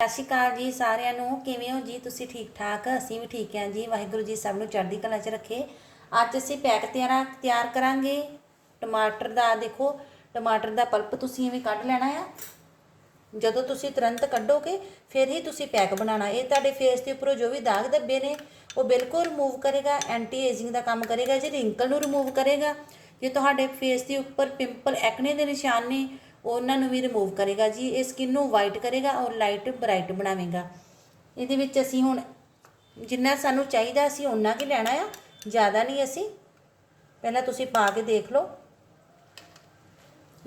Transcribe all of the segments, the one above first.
ਸਤਿ ਸ਼੍ਰੀ ਅਕਾਲ ਜੀ ਸਾਰਿਆਂ ਨੂੰ। ਕਿਵੇਂ ਹੋ ਜੀ? ਤੁਸੀਂ ਠੀਕ ਠਾਕ? ਅਸੀਂ ਵੀ ਠੀਕ ਹਾਂ ਜੀ। ਵਾਹਿਗੁਰੂ ਜੀ ਸਭ ਨੂੰ ਚੜ੍ਹਦੀ ਕਲਾ 'ਚ ਰੱਖੇ। ਅੱਜ ਅਸੀਂ ਪੈਕ ਤਿਆਰ ਤਿਆਰ ਕਰਾਂਗੇ। ਟਮਾਟਰ ਦਾ ਦੇਖੋ, ਟਮਾਟਰ ਦਾ ਪਲਪ ਤੁਸੀਂ ਐਵੇਂ ਕੱਢ ਲੈਣਾ ਆ। ਜਦੋਂ ਤੁਸੀਂ ਤੁਰੰਤ ਕੱਢੋਗੇ, ਫਿਰ ਹੀ ਤੁਸੀਂ ਪੈਕ ਬਣਾਉਣਾ। ਇਹ ਤੁਹਾਡੇ ਫੇਸ ਦੇ ਉੱਪਰੋਂ ਜੋ ਵੀ ਦਾਗ ਧੱਬੇ ਨੇ, ਉਹ ਬਿਲਕੁਲ ਰਿਮੂਵ ਕਰੇਗਾ। ਐਂਟੀ ਏਜਿੰਗ ਦਾ ਕੰਮ ਕਰੇਗਾ। ਜੀ ਰਿੰਕਲ ਨੂੰ ਰਿਮੂਵ ਕਰੇਗਾ, ਜੇ ਤੁਹਾਡੇ ਫੇਸ ਦੇ ਉੱਪਰ ਪਿੰਪਲ ਐਕਨੇ ਦੇ ਨਿਸ਼ਾਨ ਨੇ ਉਹਨਾਂ ਨੂੰ ਵੀ ਰਿਮੂਵ ਕਰੇਗਾ ਜੀ। ਇਹ ਸਕਿਨ ਨੂੰ ਵਾਈਟ ਕਰੇਗਾ ਔਰ ਲਾਈਟ ਬ੍ਰਾਈਟ ਬਣਾਵੇਗਾ। ਇਹਦੇ ਵਿੱਚ ਅਸੀਂ ਹੁਣ ਜਿੰਨਾ ਸਾਨੂੰ ਚਾਹੀਦਾ ਅਸੀਂ ਉਨਾ ਕੀ ਲੈਣਾ ਆ, ਜ਼ਿਆਦਾ ਨਹੀਂ ਅਸੀਂ। ਪਹਿਲਾਂ ਤੁਸੀਂ ਪਾ ਕੇ ਦੇਖ ਲਓ।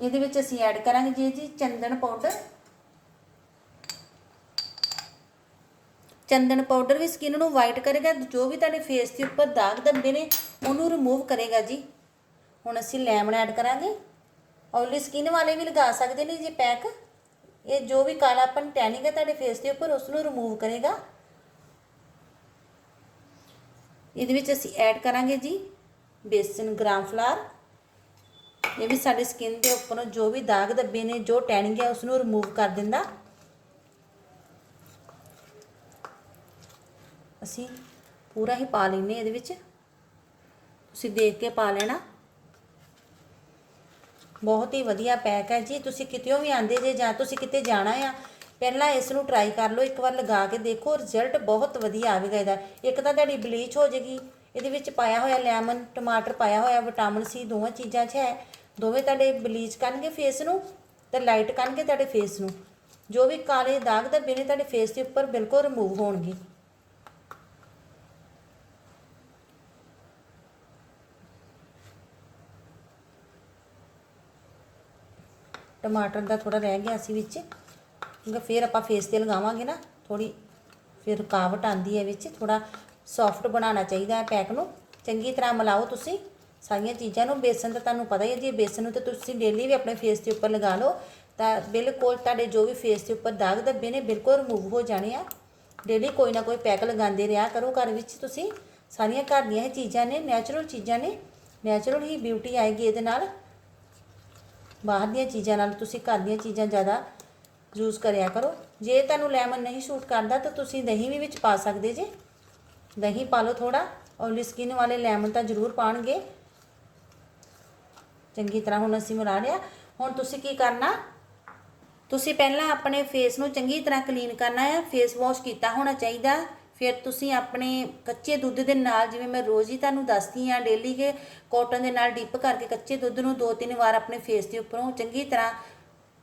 ਇਹਦੇ ਵਿੱਚ ਅਸੀਂ ਐਡ ਕਰਾਂਗੇ ਜੀ ਜੀ ਚੰਦਨ ਪਾਊਡਰ ਚੰਦਨ ਪਾਊਡਰ ਵੀ ਸਕਿਨ ਨੂੰ ਵਾਈਟ ਕਰੇਗਾ। ਜੋ ਵੀ ਤੁਹਾਡੇ ਫੇਸ ਦੇ ਉੱਪਰ ਦਾਗ ਧੱਬੇ ਨੇ, ਉਹਨੂੰ ਰਿਮੂਵ ਕਰੇਗਾ ਜੀ। ਹੁਣ ਅਸੀਂ ਲੈਮਨ ਐਡ ਕਰਾਂਗੇ। ਔਇਲੀ ਸਕਿਨ ਵਾਲੇ ਵੀ ਲਗਾ ਸਕਦੇ ਨੇ ਜੀ ਪੈਕ ਇਹ ਜੋ ਵੀ ਕਾਲਾਪਨ ਟੈਨਿੰਗ ਹੈ ਤੁਹਾਡੇ ਫੇਸ ਦੇ ਉੱਪਰ ਉਸ ਨੂੰ ਰਿਮੂਵ ਕਰੇਗਾ। ਇਹਦੇ ਵਿੱਚ ਅਸੀਂ ਐਡ ਕਰਾਂਗੇ ਜੀ ਬੇਸਨ ਗ੍ਰਾਮ ਫਲਾਰ। ਇਹ ਵੀ ਸਾਡੀ ਸਕਿਨ ਦੇ ਉੱਪਰੋਂ ਜੋ ਵੀ ਦਾਗ ਧੱਬੇ ਨੇ, ਜੋ ਟੈਨਿੰਗ ਹੈ ਉਸ ਨੂੰ ਰਿਮੂਵ ਕਰ ਦਿੰਦਾ। ਅਸੀਂ ਪੂਰਾ ਹੀ ਪਾ ਲੈਨੇ ਇਹਦੇ ਵਿੱਚ। ਤੁਸੀਂ ਦੇਖ ਕੇ ਪਾ ਲੈਣਾ। ਬਹੁਤ ਹੀ ਵਧੀਆ ਪੈਕ ਹੈ ਜੀ। ਤੁਸੀਂ ਕਿਤੇੋਂ ਵੀ ਆਂਦੇ ਜੇ ਜਾਂ ਤੁਸੀਂ ਕਿਤੇ ਜਾਣਾ ਆ, ਪਹਿਲਾਂ ਇਸ ਨੂੰ ਟਰਾਈ ਕਰ ਲਓ, ਇੱਕ ਵਾਰ ਲਗਾ ਕੇ ਦੇਖੋ ਰਿਜ਼ਲਟ ਬਹੁਤ ਵਧੀਆ ਆਵੇਗਾ ਇਹਦਾ। ਇੱਕ ਤਾਂ ਤੁਹਾਡੀ ਬਲੀਚ ਹੋ ਜੇਗੀ, ਇਹਦੇ ਵਿੱਚ ਪਾਇਆ ਹੋਇਆ ਲੈਮਨ ਟਮਾਟਰ ਪਾਇਆ ਹੋਇਆ ਵਿਟਾਮਿਨ ਸੀ ਦੋਵਾਂ ਚੀਜ਼ਾਂ 'ਚ ਹੈ। ਦੋਵੇਂ ਤੁਹਾਡੇ ਬਲੀਚ ਕਰਨਗੇ ਫੇਸ ਨੂੰ ਤੇ ਲਾਈਟ ਕਰਨਗੇ ਤੁਹਾਡੇ ਫੇਸ ਨੂੰ। ਜੋ ਵੀ ਕਾਲੇ ਦਾਗ ਦਾ ਬਿਨੇ ਤੁਹਾਡੇ ਫੇਸ ਦੇ ਉੱਪਰ ਬਿਲਕੁਲ ਰਿਮੂਵ ਹੋਣਗੇ। ਟਮਾਟਰ ਦਾ ਥੋੜਾ ਰਹਿ ਗਿਆ ਸੀ ਵਿੱਚ, ਕਿਉਂਕਿ ਫਿਰ ਆਪਾਂ ਫੇਸ ਤੇ ਲਗਾਵਾਂਗੇ ਨਾ ਥੋੜੀ ਫਿਰ ਰੁਕਾਵਟ ਆਂਦੀ ਹੈ ਵਿੱਚ ਥੋੜਾ ਸੌਫਟ ਬਣਾਉਣਾ ਚਾਹੀਦਾ ਹੈ ਪੈਕ ਨੂੰ। ਚੰਗੀ ਤਰ੍ਹਾਂ ਮਿਲਾਓ ਤੁਸੀਂ ਸਾਰੀਆਂ ਚੀਜ਼ਾਂ ਨੂੰ, ਬੇਸਨ ਤਾਂ ਤੁਹਾਨੂੰ ਪਤਾ ਹੀ ਹੈ, ਜੀ ਬੇਸਨ ਨੂੰ ਤਾਂ ਤੁਸੀਂ ਡੇਲੀ ਵੀ ਆਪਣੇ ਫੇਸ ਦੇ ਉੱਪਰ ਲਗਾ ਲਓ, ਤਾਂ ਬਿਲਕੁਲ ਤੁਹਾਡੇ ਜੋ ਵੀ ਫੇਸ ਦੇ ਉੱਪਰ ਦਾਗ ਦੱਬੇ ਨੇ, ਬਿਲਕੁਲ ਰਿਮੂਵ ਹੋ ਜਾਣੇ ਆ। ਡੇਲੀ ਕੋਈ ਨਾ ਕੋਈ ਪੈਕ ਲਗਾਉਂਦੇ ਰਿਹਾ ਕਰੋ, ਘਰ ਵਿੱਚ ਤੁਸੀਂ ਸਾਰੀਆਂ ਘਰ ਦੀਆਂ ਇਹ ਚੀਜ਼ਾਂ ਨੇ ਨੈਚੁਰਲ ਚੀਜ਼ਾਂ ਨੇ ਨੈਚੁਰਲ ਹੀ ਬਿਊਟੀ ਆਏਗੀ ਇਹਦੇ ਨਾਲ। ਬਾਹਰ ਦੀਆਂ ਚੀਜ਼ਾਂ ਨਾਲ ਤੁਸੀਂ ਘਰ ਦੀਆਂ ਚੀਜ਼ਾਂ ਜ਼ਿਆਦਾ ਯੂਜ਼ ਕਰਿਆ ਕਰੋ। ਜੇ ਤੁਹਾਨੂੰ ਲੈਮਨ ਨਹੀਂ ਸੂਟ ਕਰਦਾ ਤਾਂ ਤੁਸੀਂ ਦਹੀਂ ਵੀ ਵਿੱਚ ਪਾ ਸਕਦੇ ਜੇ। ਦਹੀਂ ਪਾ ਲਓ ਥੋੜਾ ਔਇਲੀ ਸਕਿਨ ਵਾਲੇ ਲੈਮਨ ਤਾਂ ਜ਼ਰੂਰ ਪਾਣਗੇ ਚੰਗੀ ਤਰ੍ਹਾਂ ਹੁਣ ਅਸੀਂ ਮਿਲਾ ਲਿਆ। ਹੁਣ ਤੁਸੀਂ ਕੀ ਕਰਨਾ? ਤੁਸੀਂ ਪਹਿਲਾਂ ਆਪਣੇ ਫੇਸ ਨੂੰ ਚੰਗੀ ਤਰ੍ਹਾਂ ਕਲੀਨ ਕਰਨਾ ਹੈ ਫੇਸ ਵਾਸ਼ ਕੀਤਾ ਹੋਣਾ ਚਾਹੀਦਾ। ਫਿਰ ਤੁਸੀਂ ਆਪਣੇ ਕੱਚੇ ਦੁੱਧ ਦੇ ਨਾਲ, ਜਿਵੇਂ ਮੈਂ ਰੋਜ਼ ਹੀ ਤੁਹਾਨੂੰ ਦੱਸਦੀ ਆ ਡੇਲੀ ਕੇ ਕਾਟਨ ਦੇ ਨਾਲ ਡਿਪ ਕਰਕੇ ਕੱਚੇ ਦੁੱਧ ਨੂੰ ਦੋ ਤਿੰਨ ਵਾਰ ਆਪਣੇ ਫੇਸ ਦੇ ਉੱਪਰੋਂ ਚੰਗੀ ਤਰ੍ਹਾਂ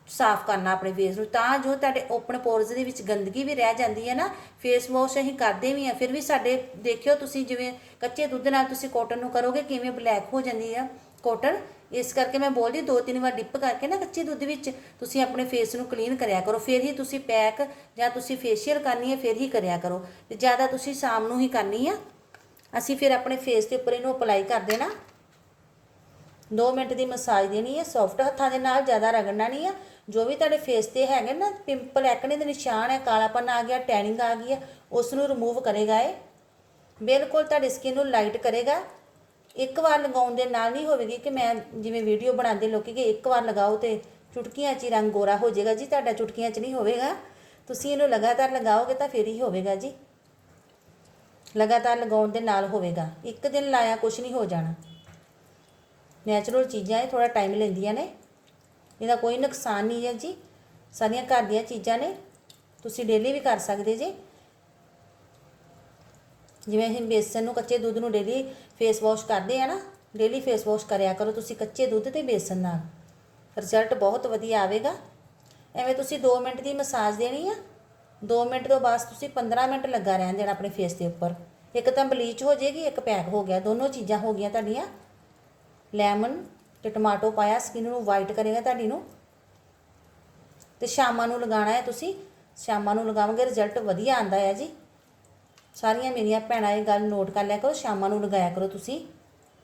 ਸਾਫ਼ ਕਰਨਾ ਆਪਣੇ ਫੇਸ ਨੂੰ। ਤਾਂ ਜੋ ਤੁਹਾਡੇ ਓਪਨ ਪੋਰਸ ਦੇ ਵਿੱਚ ਗੰਦਗੀ ਵੀ ਰਹਿ ਜਾਂਦੀ ਹੈ ਨਾ ਫੇਸ ਵਾਸ਼ ਅਸੀਂ ਕਰਦੇ ਵੀ ਆ ਫਿਰ ਵੀ ਸਾਡੇ ਦੇਖਿਓ ਤੁਸੀਂ ਜਿਵੇਂ ਕੱਚੇ ਦੁੱਧ ਨਾਲ ਤੁਸੀਂ ਕਾਟਨ ਨੂੰ ਕਰੋਗੇ, ਕਿਵੇਂ ਬਲੈਕ ਹੋ ਜਾਂਦੀ ਆ ਕਾਟਨ ਇਸ ਕਰਕੇ ਮੈਂ ਬੋਲਦੀ ਦੋ ਤਿੰਨ ਵਾਰ ਡਿਪ ਕਰਕੇ ਨਾ ਕੱਚੇ ਦੁੱਧ ਵਿੱਚ, ਤੁਸੀਂ ਆਪਣੇ ਫੇਸ ਨੂੰ ਕਲੀਨ ਕਰਿਆ ਕਰੋ। ਫਿਰ ਹੀ ਤੁਸੀਂ ਪੈਕ ਜਾਂ ਤੁਸੀਂ ਫੇਸ਼ੀਅਲ ਕਰਨੀ ਹੈ, ਫਿਰ ਹੀ ਕਰਿਆ ਕਰੋ। ਤੇ ਜ਼ਿਆਦਾ ਤੁਸੀਂ ਸ਼ਾਮ ਨੂੰ ਹੀ ਕਰਨੀ ਆ। ਅਸੀਂ ਫਿਰ ਆਪਣੇ ਫੇਸ ਦੇ ਉੱਪਰ ਇਹਨੂੰ ਅਪਲਾਈ ਕਰ ਦੇਣਾ। 2 ਮਿੰਟ ਦੀ ਮਸਾਜ ਦੇਣੀ ਹੈ ਸੌਫਟ ਹੱਥਾਂ ਦੇ ਨਾਲ, ਜ਼ਿਆਦਾ ਰਗੜਨਾ ਨਹੀਂ ਆ। ਜੋ ਵੀ ਤੁਹਾਡੇ ਫੇਸ ਤੇ ਹੈਗੇ ਨਾ ਪਿੰਪਲ ਐਕਨੇ ਦੇ ਨਿਸ਼ਾਨ ਹੈ, ਕਾਲਾਪਨ ਆ ਗਿਆ ਟੈਨਿੰਗ ਆ ਗਈ ਹੈ, ਉਸ ਨੂੰ ਰਿਮੂਵ ਕਰੇਗਾ ਇਹ। ਬਿਲਕੁਲ ਤੁਹਾਡੀ ਸਕਿਨ ਨੂੰ ਲਾਈਟ ਕਰੇਗਾ। ਇੱਕ ਵਾਰ ਲਗਾਉਣ ਦੇ ਨਾਲ ਨਹੀਂ ਹੋਵੇਗੀ ਕਿ ਮੈਂ ਜਿਵੇਂ ਵੀਡੀਓ ਬਣਾਉਂਦੇ ਲੋਕੀ ਕਿ ਇੱਕ ਵਾਰ ਲਗਾਓ ਤੇ ਚੁਟਕੀਆਂ 'ਚ ਹੀ ਰੰਗ ਗੋਰਾ ਹੋ ਜਾਏਗਾ ਜੀ, ਤੁਹਾਡਾ ਚੁਟਕੀਆਂ 'ਚ ਨਹੀਂ ਹੋਵੇਗਾ। ਤੁਸੀਂ ਇਹਨੂੰ ਲਗਾਤਾਰ ਲਗਾਓਗੇ ਤਾਂ ਫਿਰ ਹੀ ਹੋਵੇਗਾ ਜੀ। ਲਗਾਤਾਰ ਲਗਾਉਣ ਦੇ ਨਾਲ ਹੋਵੇਗਾ। ਇੱਕ ਦਿਨ ਲਾਇਆ ਕੁਝ ਨਹੀਂ ਹੋ ਜਾਣਾ। ਨੈਚੁਰਲ ਚੀਜ਼ਾਂ ਇਹ ਥੋੜਾ ਟਾਈਮ ਲੈਂਦੀਆਂ ਨੇ। ਇਹਦਾ ਕੋਈ ਨੁਕਸਾਨ ਨਹੀਂ ਹੈ ਜੀ। ਸਾਰੀਆਂ ਘਰ ਦੀਆਂ ਚੀਜ਼ਾਂ ਨੇ। ਤੁਸੀਂ ਡੇਲੀ ਵੀ ਕਰ ਸਕਦੇ ਜੀ। ਜਿਵੇਂ ਅਸੀਂ ਬੇਸਨ ਨੂੰ ਕੱਚੇ ਦੁੱਧ ਨੂੰ ਡੇਲੀ ਫੇਸ ਵਾਸ਼ ਕਰਦੇ ਆ ਨਾ ਡੇਲੀ ਫੇਸ ਵਾਸ਼ ਕਰਿਆ ਕਰੋ ਤੁਸੀਂ ਕੱਚੇ ਦੁੱਧ ਤੇ ਬੇਸਨ ਨਾਲ। ਰਿਜ਼ਲਟ ਬਹੁਤ ਵਧੀਆ ਆਵੇਗਾ। ਐਵੇਂ ਤੁਸੀਂ 2 ਮਿੰਟ ਦੀ ਮਸਾਜ ਦੇਣੀ ਆ 2 ਮਿੰਟ ਤੋਂ ਬਾਅਦ ਤੁਸੀਂ 15 ਮਿੰਟ ਲੱਗਾ ਰਹਿਣ ਦੇਣਾ ਆਪਣੇ ਫੇਸ ਦੇ ਉੱਪਰ। ਇੱਕ ਤਾਂ ਬਲੀਚ ਹੋ ਜਾਏਗੀ, ਇੱਕ ਪੈਕ ਹੋ ਗਿਆ, ਦੋਨੋਂ ਚੀਜ਼ਾਂ ਹੋ ਗਈਆਂ ਤੁਹਾਡੀਆਂ। ਲੈਮਨ ਤੇ ਟਮਾਟੋ ਪਾਇਆ ਸਕਿਨ ਨੂੰ ਵਾਈਟ ਕਰੇਗਾ ਤੁਹਾਡੀ ਨੂੰ। ਤੇ ਸ਼ਾਮਾਂ ਨੂੰ ਲਗਾਉਣਾ ਹੈ ਤੁਸੀਂ, ਸ਼ਾਮਾਂ ਨੂੰ ਲਗਾਓਗੇ ਰਿਜ਼ਲਟ ਵਧੀਆ ਆਂਦਾ ਹੈ ਜੀ। ਸਾਰੀਆਂ ਮੇਰੀਆਂ ਭੈਣਾਂ ਇਹ ਗੱਲ ਨੋਟ ਕਰ ਲਿਆ ਕਰੋ, ਸ਼ਾਮਾਂ ਨੂੰ ਲਗਾਇਆ ਕਰੋ ਤੁਸੀਂ।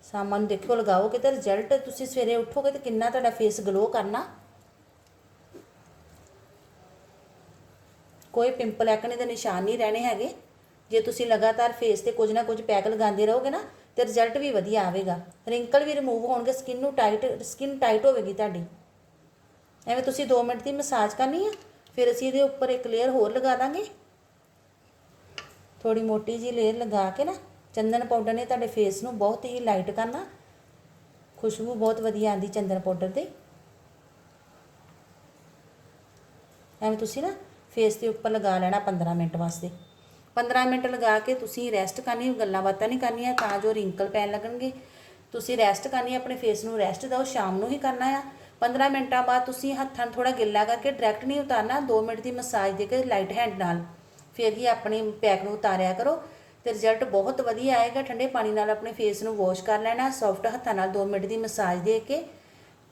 ਸ਼ਾਮਾਂ ਨੂੰ ਦੇਖਿਓ ਲਗਾਓਗੇ ਤੇ ਰਿਜ਼ਲਟ ਤੁਸੀਂ ਸਵੇਰੇ ਉੱਠੋਗੇ ਤੇ ਕਿੰਨਾ ਤੁਹਾਡਾ ਫੇਸ ਗਲੋ ਕਰਨਾ। ਕੋਈ ਪਿੰਪਲ ਐਕਣੇ ਦੇ ਨਿਸ਼ਾਨ ਨਹੀਂ ਰਹਿਣੇ ਹੈਗੇ। ਜੇ ਤੁਸੀਂ ਲਗਾਤਾਰ ਫੇਸ ਤੇ ਕੁਝ ਨਾ ਕੁਝ ਪੈਕ ਲਗਾਉਂਦੇ ਰਹੋਗੇ ਨਾ, ਤੇ ਰਿਜ਼ਲਟ ਵੀ ਵਧੀਆ ਆਵੇਗਾ। ਰਿੰਕਲ ਵੀ ਰਿਮੂਵ ਹੋਣਗੇ ਸਕਿਨ ਨੂੰ ਟਾਈਟ ਸਕਿਨ ਟਾਈਟ ਹੋਵੇਗੀ ਤੁਹਾਡੀ। ਐਵੇਂ ਤੁਸੀਂ 2 ਮਿੰਟ ਦੀ ਮਸਾਜ ਕਰਨੀ ਆ, ਫਿਰ ਅਸੀਂ ਇਹਦੇ ਉੱਪਰ ਇੱਕ ਲੇਅਰ ਹੋਰ ਲਗਾ ਦਾਂਗੇ। ਥੋੜੀ ਮੋਟੀ ਜੀ ਲੇਅਰ ਲਗਾ ਕੇ ਨਾ ਚੰਦਨ ਪਾਊਡਰ ਨੇ ਤੁਹਾਡੇ ਫੇਸ ਨੂੰ ਬਹੁਤ ਹੀ ਲਾਈਟ ਕਰਨਾ। ਖੁਸ਼ਬੂ ਬਹੁਤ ਵਧੀਆ ਆਂਦੀ ਚੰਦਨ ਪਾਊਡਰ ਦੀ। ਐਵੇਂ ਤੁਸੀਂ ਨਾ ਫੇਸ ਦੇ ਉੱਪਰ ਲਗਾ ਲੈਣਾ 15 ਮਿੰਟ ਵਾਸਤੇ। 15 ਮਿੰਟ ਲਗਾ ਕੇ ਤੁਸੀਂ ਰੈਸਟ ਕਰਨੀ ਗੱਲਾਂ ਬਾਤਾਂ ਨਹੀਂ ਕਰਨੀਆਂ, ਤਾਂ ਜੋ ਰਿੰਕਲ ਪੈਣ ਲੱਗਣਗੇ। ਤੁਸੀਂ ਰੈਸਟ ਕਰਨੀ, ਆਪਣੇ ਫੇਸ ਨੂੰ ਰੈਸਟ ਦਿਓ, ਸ਼ਾਮ ਨੂੰ ਹੀ ਕਰਨਾ ਆ। 15 ਮਿੰਟਾਂ ਬਾਅਦ ਤੁਸੀਂ ਹੱਥਾਂ ਨੂੰ ਥੋੜਾ ਗਿੱਲਾ ਕਰਕੇ ਡਾਇਰੈਕਟ ਨਹੀਂ ਉਤਾਰਨਾ 2 ਮਿੰਟ ਦੀ ਮਸਾਜ ਦੇ ਕੇ ਲਾਈਟ ਹੈਂਡ ਨਾਲ। ਫਿਰ ਹੀ ਆਪਣੇ ਪੈਕ ਨੂੰ ਉਤਾਰਿਆ ਕਰੋ ਤੇ ਰਿਜ਼ਲਟ ਬਹੁਤ ਵਧੀਆ ਆਏਗਾ। ਠੰਡੇ ਪਾਣੀ ਨਾਲ ਆਪਣੇ ਫੇਸ ਨੂੰ ਵਾਸ਼ ਕਰ ਲੈਣਾ ਸੌਫਟ ਹੱਥਾਂ ਨਾਲ 2 ਮਿੰਟ ਦੀ ਮਸਾਜ ਦੇ ਕੇ।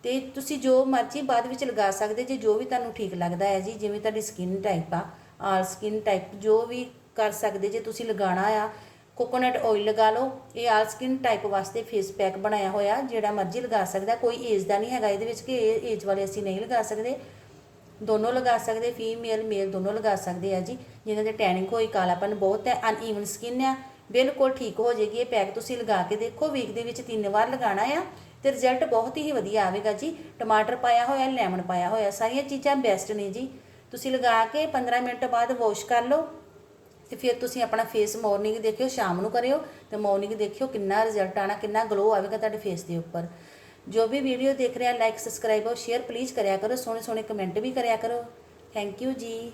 ਤੇ ਤੁਸੀਂ ਜੋ ਮਰਜ਼ੀ ਬਾਅਦ ਵਿੱਚ ਲਗਾ ਸਕਦੇ, ਜੇ ਜੋ ਵੀ ਤੁਹਾਨੂੰ ਠੀਕ ਲੱਗਦਾ ਹੈ ਜੀ, ਜਿਵੇਂ ਤੁਹਾਡੀ ਸਕਿਨ ਟਾਈਪ ਆ, ਆਲ ਸਕਿਨ ਟਾਈਪ ਜੋ ਵੀ ਕਰ ਸਕਦੇ, ਜੇ ਤੁਸੀਂ ਲਗਾਉਣਾ ਆ ਕੋਕੋਨਟ ਆਇਲ ਲਗਾ ਲਓ। ਇਹ ਆਲ ਸਕਿਨ ਟਾਈਪ ਵਾਸਤੇ ਫੇਸ ਪੈਕ ਬਣਾਇਆ ਹੋਇਆ, ਜਿਹੜਾ ਮਰਜ਼ੀ ਲਗਾ ਸਕਦਾ, ਕੋਈ ਏਜ ਦਾ ਨਹੀਂ ਹੈਗਾ, ਇਹਦੇ ਵਿੱਚ ਕਿ ਇਹ ਏਜ ਵਾਲੇ ਅਸੀਂ ਨਹੀਂ ਲਗਾ ਸਕਦੇ। ਦੋਨੋਂ ਲਗਾ ਸਕਦੇ ਫੀਮੇਲ ਮੇਲ ਦੋਨੋਂ ਲਗਾ ਸਕਦੇ ਆ ਜੀ। ਜਿਹਨਾਂ ਦੇ ਟੈਨਿੰਗ ਹੋਈ, ਕਾਲਾਪਨ ਬਹੁਤ ਹੈ ਅਨਈਵਨ ਸਕਿਨ ਆ। ਬਿਲਕੁਲ ਠੀਕ ਹੋ ਜਾਏਗੀ ਇਹ ਪੈਕ ਤੁਸੀਂ ਲਗਾ ਕੇ ਦੇਖੋ ਵੀਕ ਦੇ ਵਿੱਚ ਤਿੰਨ ਵਾਰ ਲਗਾਉਣਾ ਆ ਤੇ ਰਿਜ਼ਲਟ ਬਹੁਤ ਹੀ ਵਧੀਆ ਆਵੇਗਾ ਜੀ। ਟਮਾਟਰ ਪਾਇਆ ਹੋਇਆ ਲੈਮਨ ਪਾਇਆ ਹੋਇਆ, ਸਾਰੀਆਂ ਚੀਜ਼ਾਂ ਬੈਸਟ ਨੇ ਜੀ। ਤੁਸੀਂ ਲਗਾ ਕੇ 15 ਮਿੰਟ ਬਾਅਦ ਵਾਸ਼ ਕਰ ਲਓ ਤੇ ਫਿਰ ਤੁਸੀਂ ਆਪਣਾ ਫੇਸ ਮਾਰਨਿੰਗ ਦੇਖਿਓ, ਸ਼ਾਮ ਨੂੰ ਕਰਿਓ ਤੇ ਮਾਰਨਿੰਗ ਦੇਖਿਓ ਕਿੰਨਾ ਰਿਜ਼ਲਟ ਆਣਾ ਕਿੰਨਾ ਗਲੋ ਆਵੇਗਾ ਤੁਹਾਡੇ ਫੇਸ ਦੇ ਉੱਪਰ। ਜੋ ਵੀ ਵੀਡੀਓ ਦੇਖ ਰਿਹਾ ਲਾਈਕ ਸਬਸਕ੍ਰਾਈਬ ਔਰ ਸ਼ੇਅਰ ਪਲੀਜ਼ ਕਰਿਆ ਕਰੋ ਸੋਹਣੇ ਸੋਹਣੇ ਕਮੈਂਟ ਵੀ ਕਰਿਆ ਕਰੋ। ਥੈਂਕ ਯੂ ਜੀ।